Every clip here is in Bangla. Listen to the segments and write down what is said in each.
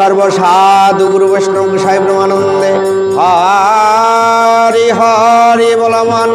সর্বসাধু গুরু বৈষ্ণব সাহেব ব্রহ্মানন্দে হরি হরি বলমন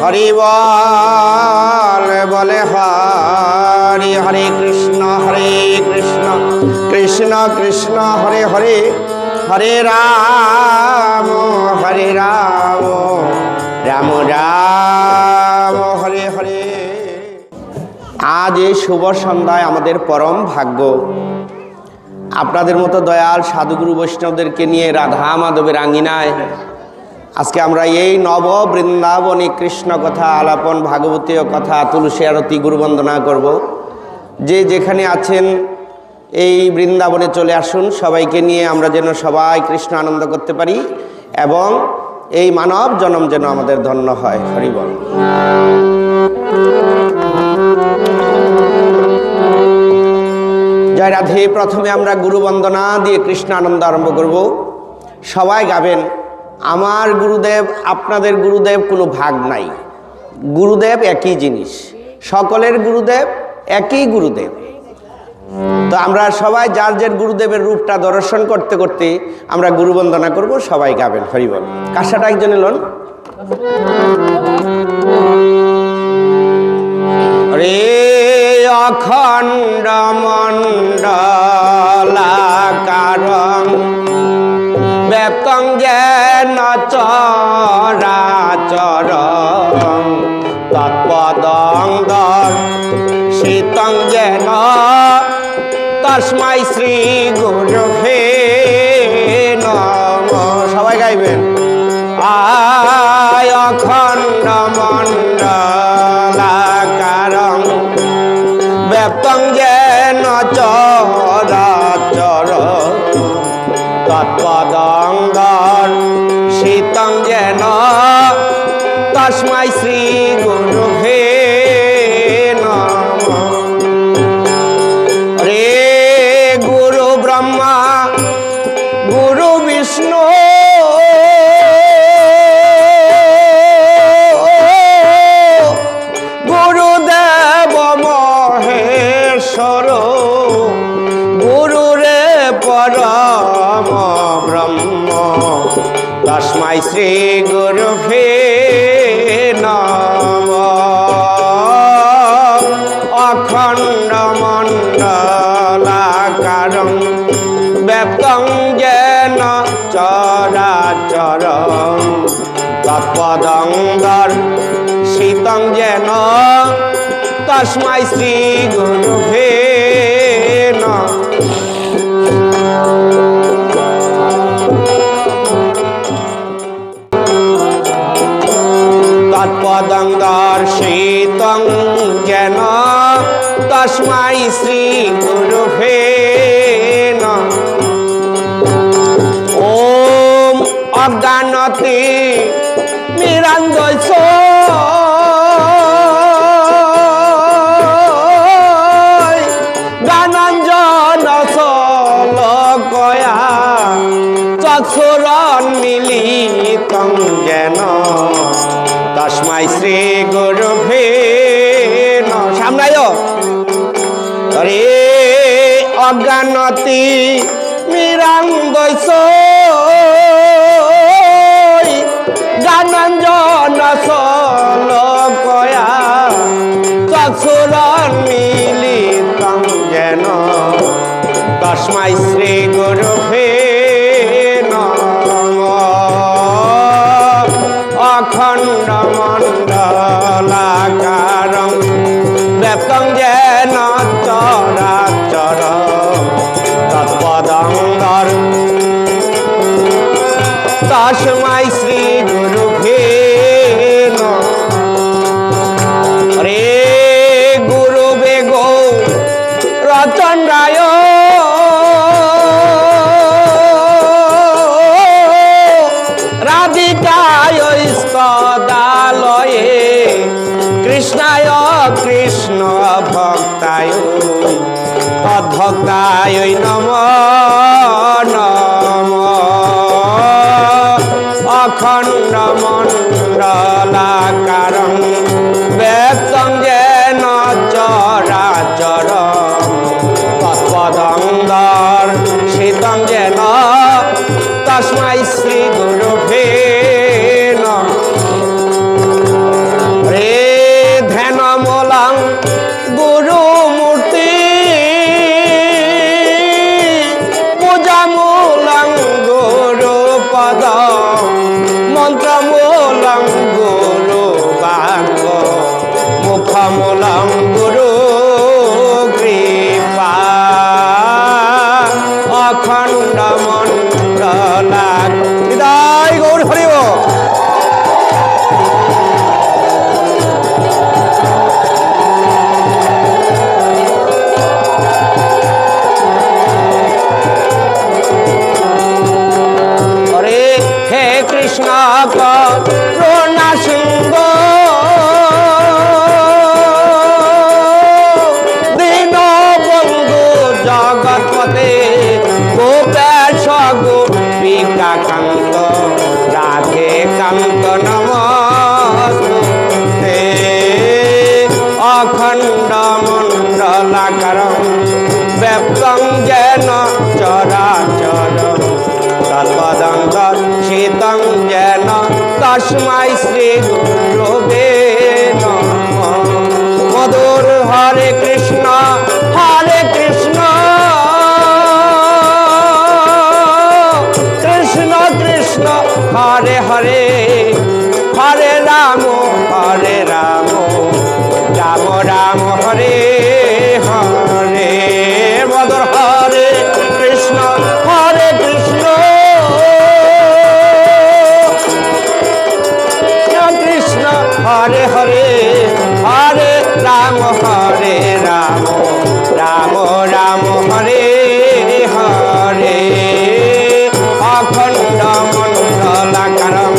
হরি বল বলে হরি, হরে কৃষ্ণ হরে কৃষ্ণ কৃষ্ণ কৃষ্ণ, হরে হরে হরে রাম হরে রাম রাম রাম, হরে হরে। আজ এই শুভ সন্ধ্যায় আমাদের পরম ভাগ্য। আপনাদের মতো দয়াল সাধুগুরু বৈষ্ণবদেরকে নিয়ে রাধা মাধবের আঙ্গিনায় আজকে আমরা এই নব বৃন্দাবনী কৃষ্ণ কথা, আলাপন, ভাগবতীয় কথা, তুলসী আরতি, গুরুবন্দনা করব। যে যেখানে আছেন এই বৃন্দাবনে চলে আসুন, সবাইকে নিয়ে আমরা যেন সবাই কৃষ্ণ আনন্দ করতে পারি এবং এই মানব জনম যেন আমাদের ধন্য হয়। হরিবল জয় রাধে, প্রথমে আমরা গুরু বন্দনা দিয়ে কৃষ্ণ আনন্দ আরম্ভ করব। সবাই গাবেন, আমার গুরুদেব, আপনাদের গুরুদেব কোনো ভাগ নাই। গুরুদেব একই জিনিস, সকলের গুরুদেব একই গুরুদেব। তো আমরা সবাই যার যার গুরুদেবের রূপটা দর্শন করতে করতে আমরা গুরু বন্দনা করব, সবাই গাবেন হরিবল কাশাটা একজন এলন রে অখণ্ড মণ্ডলাকারং ব্যাপ্তং জ্ঞান চরাচরং তৎপদং দর শীতং জ্ঞান তস্মাই শ্রী ব্যাপ্তং জ্ঞান তস্মাই শ্রী গুরু তৎপদং দর্শিতং যেন তস্মাই শ্রী গুরু ওম অজ্ঞানতে নিরঞ্জয় যেন তস্মাই শ্রী গুরু সামনায় রে অজ্ঞানতি মিরাঙ্গৈছ গানঞ্জন কয়া চক্ষুর কৃষ্ণায় কৃষ্ণ ভক্তায় অধক্তায় নম নম। অখণ্ড মণ্ডলাকারণ তস্মাই শ্রী গুরুদে মদুর হরে কৃষ্ণ হরে কৃষ্ণ। কৃষ্ণ কৃষ্ণ হরে হরে হরে রাম। হরে হরে হরে রাম হরে রাম রাম রাম, হরে হরে। অখণ্ড মণ্ডলাকারম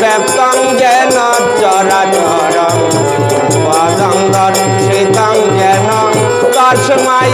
ব্যক্তং যেন চরাচরম পদঙ্গর শ্রীতং জ্ঞান যেন তস্মাই